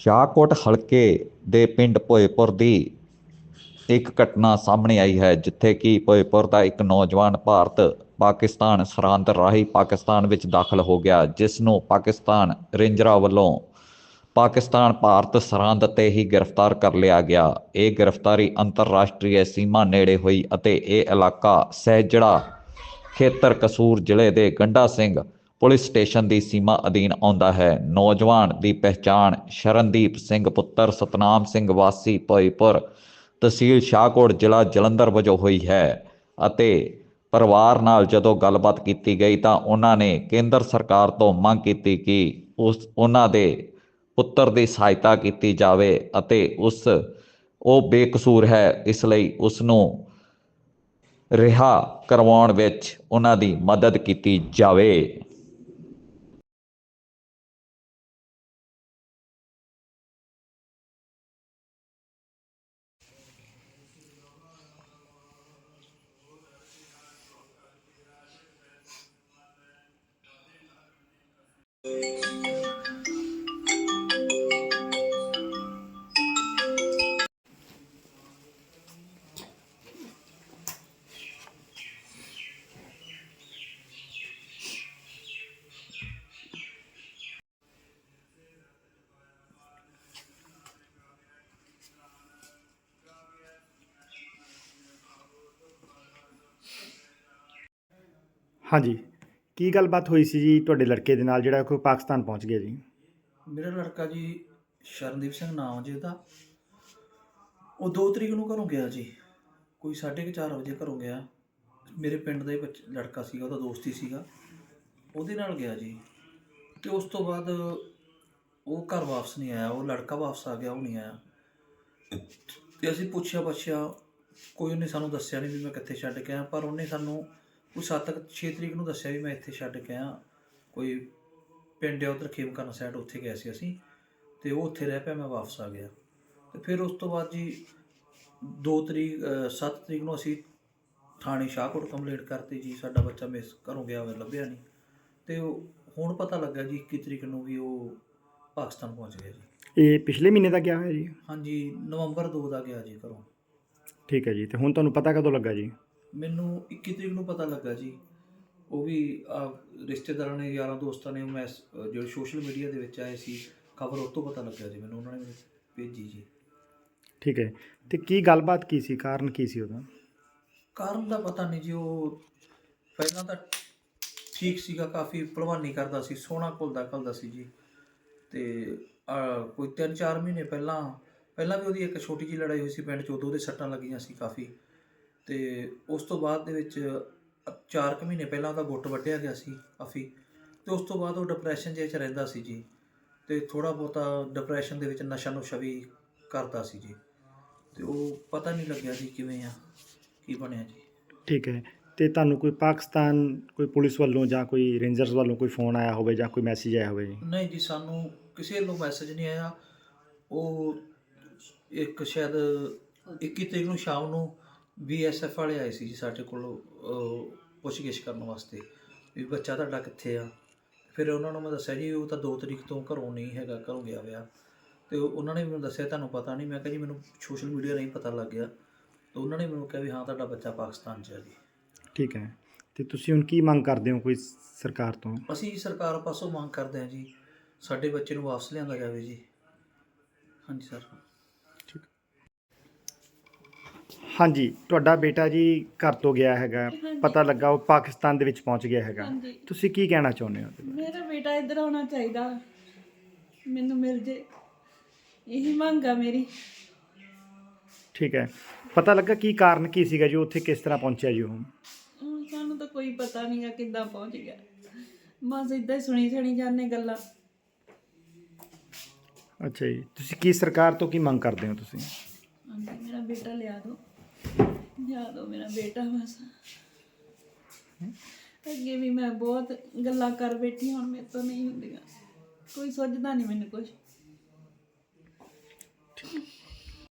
ਸ਼ਾਹਕੋਟ ਹਲਕੇ ਦੇ ਪਿੰਡ ਭੋਏਪੁਰ ਦੀ ਇੱਕ ਘਟਨਾ ਸਾਹਮਣੇ ਆਈ ਹੈ, ਜਿੱਥੇ ਕਿ ਭੋਏਪੁਰ ਦਾ ਇੱਕ ਨੌਜਵਾਨ ਭਾਰਤ ਪਾਕਿਸਤਾਨ ਸਰਹੰਦ ਰਾਹੀਂ ਪਾਕਿਸਤਾਨ ਵਿੱਚ ਦਾਖਲ ਹੋ ਗਿਆ, ਜਿਸ ਨੂੰ ਪਾਕਿਸਤਾਨ ਰੇਂਜਰਾਂ ਵੱਲੋਂ ਪਾਕਿਸਤਾਨ ਭਾਰਤ ਸਰਹੰਦ ਤੇ ਹੀ ਗ੍ਰਿਫਤਾਰ ਕਰ ਲਿਆ ਗਿਆ। ਇਹ ਗ੍ਰਿਫਤਾਰੀ ਅੰਤਰਰਾਸ਼ਟਰੀ ਸੀਮਾ ਨੇੜੇ ਹੋਈ ਅਤੇ ਇਹ ਇਲਾਕਾ ਸਹਿਜੜਾ ਖੇਤਰ ਕਸੂਰ ਜ਼ਿਲ੍ਹੇ ਦੇ ਗੰਡਾ ਸਿੰਘ ਪੁਲਿਸ ਸਟੇਸ਼ਨ ਦੀ ਸੀਮਾ ਅਧੀਨ ਆਉਂਦਾ ਹੈ। ਨੌਜਵਾਨ ਦੀ ਪਹਿਚਾਣ ਸ਼ਰਨਦੀਪ ਸਿੰਘ ਪੁੱਤਰ ਸਤਨਾਮ ਸਿੰਘ ਵਾਸੀ ਭੋਈਪੁਰ ਤਹਿਸੀਲ ਸ਼ਾਹਕੋਟ, ਜ਼ਿਲ੍ਹਾ ਜਲੰਧਰ ਵਜੋਂ ਹੋਈ ਹੈ ਅਤੇ ਪਰਿਵਾਰ ਨਾਲ ਜਦੋਂ ਗੱਲਬਾਤ ਕੀਤੀ ਗਈ ਤਾਂ ਉਹਨਾਂ ਨੇ ਕੇਂਦਰ ਸਰਕਾਰ ਤੋਂ ਮੰਗ ਕੀਤੀ ਕਿ ਉਸ, ਉਹਨਾਂ ਦੇ ਪੁੱਤਰ ਦੀ ਸਹਾਇਤਾ ਕੀਤੀ ਜਾਵੇ ਅਤੇ ਉਸ, ਉਹ ਬੇਕਸੂਰ ਹੈ, ਇਸ ਲਈ ਉਸ ਨੂੰ ਰਿਹਾ ਕਰਵਾਉਣ ਵਿੱਚ ਉਹਨਾਂ ਦੀ ਮਦਦ ਕੀਤੀ ਜਾਵੇ। ਹਾਂਜੀ। ਕੀ ਗੱਲਬਾਤ ਹੋਈ ਸੀ ਜੀ ਤੁਹਾਡੇ ਲੜਕੇ ਦੇ ਨਾਲ ਜਿਹੜਾ ਕੋਈ ਪਾਕਿਸਤਾਨ ਪਹੁੰਚ ਗਿਆ ਜੀ? ਮੇਰਾ ਲੜਕਾ ਜੀ ਸ਼ਰਨਦੀਪ ਸਿੰਘ ਨਾਮ ਜੀ ਉਹਦਾ। ਉਹ 2 ਤਰੀਕ ਨੂੰ ਘਰੋਂ ਗਿਆ ਜੀ। ਕੋਈ 4:30 ਵਜੇ ਘਰੋਂ ਗਿਆ। ਮੇਰੇ ਪਿੰਡ ਦਾ ਹੀ ਬੱਚ- ਲੜਕਾ ਸੀਗਾ, ਉਹਦਾ ਦੋਸਤ ਹੀ ਸੀਗਾ। ਉਹਦੇ ਨਾਲ ਗਿਆ ਜੀ। ਤੇ ਉਸ ਤੋਂ ਬਾਅਦ ਉਹ ਘਰ ਵਾਪਸ ਨਹੀਂ ਆਇਆ। ਉਹ ਲੜਕਾ ਵਾਪਸ ਆ ਗਿਆ, ਉਹ ਨਹੀਂ ਆਇਆ। ਤੇ ਅਸੀਂ ਪੁੱਛਿਆ ਪੁੱਛਿਆ ਕੋਈ ਉਹਨੇ ਸਾਨੂੰ ਦੱਸਿਆ ਨਹੀਂ ਵੀ ਮੈਂ ਕਿੱਥੇ ਛੱਡ ਕੇ ਆਇਆ, ਪਰ ਉਹਨੇ ਸਾਨੂੰ ਕੋਈ 7 6 ਤਰੀਕ ਨੂੰ ਦੱਸਿਆ ਵੀ ਮੈਂ ਇੱਥੇ ਛੱਡ ਕੇ ਆਇਆ। ਕੋਈ ਪਿੰਡ ਆ ਉਧਰ ਖੇਮਕਰਨ ਸਾਈਡ ਉੱਥੇ ਗਏ ਸੀ ਅਸੀਂ ਤੇ ਉਹ ਉੱਥੇ ਰਹਿ ਪਿਆ ਮੈਂ ਵਾਪਸ ਆ ਗਿਆ। ਤੇ ਫਿਰ ਉਸ ਤੋਂ ਬਾਅਦ ਜੀ 2 ਤਰੀਕ 7 ਤਰੀਕ ਨੂੰ ਅਸੀਂ ਥਾਣੇ ਸ਼ਾਹਕੋਟ ਕੰਪਲੇਂਟ ਕਰਤੀ ਜੀ ਸਾਡਾ ਬੱਚਾ ਮਿਸ ਘਰੋਂ ਗਿਆ ਹੋਇਆ ਲੱਭਿਆ ਨਹੀਂ ਤੇ ਉਹ ਹੁਣ ਪਤਾ ਲੱਗਾ ਜੀ 21 ਤਰੀਕ ਨੂੰ ਵੀ ਉਹ ਪਾਕਿਸਤਾਨ ਪਹੁੰਚ ਗਿਆ ਜੀ। ਇਹ ਪਿਛਲੇ ਮਹੀਨੇ ਦਾ ਗਿਆ ਹੋਇਆ ਜੀ? ਹਾਂਜੀ ਨਵੰਬਰ 2 ਦਾ ਗਿਆ ਜੀ ਘਰੋਂ। ਠੀਕ ਹੈ ਜੀ ਤੇ ਹੁਣ ਤੁਹਾਨੂੰ ਪਤਾ ਕਦੋਂ ਲੱਗਾ ਜੀ? ਮੈਨੂੰ 21 ਤਰੀਕ ਨੂੰ ਪਤਾ ਲੱਗਾ ਜੀ। ਉਹ ਵੀ ਰਿਸ਼ਤੇਦਾਰਾਂ ਨੇ ਯਾਰਾਂ ਦੋਸਤਾਂ ਨੇ ਮੈਸ ਜਿਹੜੇ ਸੋਸ਼ਲ ਮੀਡੀਆ ਦੇ ਵਿੱਚ ਆਏ ਸੀ ਖਬਰ ਉਹ ਤੋਂ ਪਤਾ ਲੱਗਾ ਜੀ ਮੈਨੂੰ ਉਹਨਾਂ ਨੇ ਮੈਨੂੰ ਭੇਜੀ ਜੀ। ਠੀਕ ਹੈ। ਤੇ ਕੀ ਗੱਲਬਾਤ ਕੀ ਸੀ? ਕਾਰਨ ਕੀ ਸੀ ਉਹਦਾ? ਕਾਰਨ ਦਾ ਪਤਾ ਨਹੀਂ ਜੀ ਉਹ ਪਹਿਲਾਂ ਤਾਂ ਠੀਕ ਸੀਗਾ ਕਾਫੀ ਭਲਵਾਨੀ ਕਰਦਾ ਸੀ ਸੋਹਣਾ ਘੁਲਦਾ ਘੁਲਦਾ ਸੀ ਜੀ। ਤੇ ਕੋਈ 3-4 ਮਹੀਨੇ ਪਹਿਲਾਂ ਪਹਿਲਾਂ ਵੀ ਉਹਦੀ ਇੱਕ ਛੋਟੀ ਜਿਹੀ ਲੜਾਈ ਹੋਈ ਸੀ ਪਿੰਡ 'ਚ ਉਦੋਂ ਉਹਦੇ ਸੱਟਾਂ ਲੱਗੀਆਂ ਸੀ ਕਾਫੀ। ਤੇ ਉਸ ਤੋਂ ਬਾਅਦ ਦੇ ਵਿੱਚ 4 ਕੁ ਮਹੀਨੇ ਪਹਿਲਾਂ ਉਹਦਾ ਗੁੱਟ ਵੱਢਿਆ ਗਿਆ ਸੀ ਕਾਫੀ ਤੇ ਉਸ ਤੋਂ ਬਾਅਦ ਉਹ ਡਿਪਰੈਸ਼ਨ ਜਿਹੇ 'ਚ ਰਹਿੰਦਾ ਸੀ ਜੀ ਤੇ ਥੋੜਾ ਬਹੁਤਾ ਡਿਪਰੈਸ਼ਨ ਦੇ ਵਿੱਚ ਨਸ਼ਾ ਨੁਸ਼ਾ ਵੀ ਕਰਦਾ ਸੀ ਜੀ ਤੇ ਉਹ ਪਤਾ ਨਹੀਂ ਲੱਗਿਆ ਜੀ ਕਿਵੇਂ ਆ ਕੀ ਬਣਿਆ ਜੀ। ਠੀਕ ਹੈ ਤੇ ਤੁਹਾਨੂੰ ਕੋਈ ਪਾਕਿਸਤਾਨ ਕੋਈ ਪੁਲਿਸ ਵੱਲੋਂ ਜਾਂ ਕੋਈ ਰੇਂਜਰਸ ਵੱਲੋਂ ਕੋਈ ਫੋਨ ਆਇਆ ਹੋਵੇ ਜਾਂ ਕੋਈ ਮੈਸੇਜ ਆਇਆ ਹੋਵੇ ਜੀ? ਨਹੀਂ ਜੀ ਸਾਨੂੰ ਕਿਸੇ ਵੱਲੋਂ ਮੈਸੇਜ ਨਹੀਂ ਆਇਆ ਉਹ ਇੱਕ ਸ਼ਾਇਦ 21 ਤਰੀਕ ਨੂੰ ਸ਼ਾਮ ਨੂੰ ਬੀਐਸਐਫ ਵਾਲੇ ਆਏ ਸੀ ਜੀ ਸਾਡੇ ਕੋਲ ਪੁੱਛਗਿੱਛ ਕਰਨ ਵਾਸਤੇ ਵੀ ਬੱਚਾ ਤੁਹਾਡਾ ਕਿੱਥੇ ਆ? ਫਿਰ ਉਹਨਾਂ ਨੂੰ ਮੈਂ ਦੱਸਿਆ ਜੀ ਉਹ ਤਾਂ 2 ਤਰੀਕ ਤੋਂ ਘਰੋਂ ਨਹੀਂ ਹੈਗਾ ਘਰੋਂ ਗਿਆ ਹੋਇਆ। ਤੇ ਉਹ- ਉਹਨਾਂ ਨੇ ਮੈਨੂੰ ਦੱਸਿਆ ਤੁਹਾਨੂੰ ਪਤਾ ਨਹੀਂ। ਮੈਂ ਕਿਹਾ ਜੀ ਮੈਨੂੰ ਸੋਸ਼ਲ ਮੀਡੀਆ ਰਾਹੀਂ ਪਤਾ ਲੱਗ ਗਿਆ। ਤੇ ਉਹਨਾਂ ਨੇ ਮੈਨੂੰ ਕਿਹਾ ਵੀ ਹਾਂ ਤੁਹਾਡਾ ਬੱਚਾ ਪਾਕਿਸਤਾਨ 'ਚ ਹੈ ਜੀ। ਠੀਕ ਹੈ। ਤੇ ਤੁਸੀਂ ਹੁਣ ਕੀ ਮੰਗ ਕਰਦੇ ਹੋ ਕੋਈ ਸਰਕਾਰ ਤੋਂ? ਅਸੀਂ ਸਰਕਾਰ ਪਾਸੋਂ ਮੰਗ ਕਰਦੇ ਹਾਂ ਜੀ ਸਾਡੇ ਬੱਚੇ ਨੂੰ ਵਾਪਸ ਲਿਆਂਦਾ ਜਾਵੇ ਜੀ। ਹਾਂਜੀ ਸਰ। ਹਾਂਜੀ ਤੁਹਾਡਾ ਬੇਟਾ ਜੀ ਘਰ ਤੋਂ ਗਿਆ ਹੈਗਾ। ਪਤਾ ਲੱਗਾ ਉਹ ਪਾਕਿਸਤਾਨ ਦੇ ਵਿੱਚ ਪਹੁੰਚ ਗਿਆ ਹੈਗਾ। ਹਾਂਜੀ। ਤੁਸੀਂ ਕੀ ਕਹਿਣਾ ਚਾਹੁੰਦੇ ਹੋ ਉਹਦੇ ਬਾਰੇ? ਮੇਰਾ ਬੇਟਾ ਇੱਧਰ ਆਉਣਾ ਚਾਹੀਦਾ। ਮੈਨੂੰ ਮਿਲ ਜੇ। ਇਹੀ ਮੰਗ ਆ ਮੇਰੀ। ਠੀਕ ਹੈ। ਪਤਾ ਲੱਗਾ ਕੀ ਕਾਰਨ ਕੀ ਸੀਗਾ ਜੀ? ਉੱਥੇ ਕਿਸ ਤਰ੍ਹਾਂ ਪਹੁੰਚਿਆ ਜੀ ਉਹ? ਹੁਣ ਸਾਨੂੰ ਤਾਂ ਕੋਈ ਪਤਾ ਨਹੀਂਗਾ ਕਿੱਦਾਂ ਪਹੁੰਚ ਗਿਆ। ਬਸ ਇਦਾਂ ਹੀ ਸੁਣੀ ਸੁਣੀ ਜਾਂਦੇ ਗੱਲਾਂ। ਅੱਛਾ ਜੀ। ਤੁਸੀਂ ਕੀ ਸਰਕਾਰ ਤੋਂ ਕੀ ਮੰਗ ਕਰਦੇ ਹੋ ਤੁਸੀਂ? ਹਾਂਜੀ ਮੇਰਾ ਬੇਟਾ ਲਿਆ ਦਿਓ। ਲਿਆ ਦਿਓ ਮੇਰਾ ਬੇਟਾ ਬਸ। ਅੱਗੇ ਵੀ ਮੈਂ ਬਹੁਤ ਗੱਲਾਂ ਕਰ ਬੈਠੀ ਹੁਣ ਮੇਰੇ ਤੋਂ ਨਹੀਂ ਹੁੰਦੀਆਂ। ਕੋਈ ਸੋਚਦਾ ਨਹੀਂ ਮੈਨੂੰ ਕੁਝ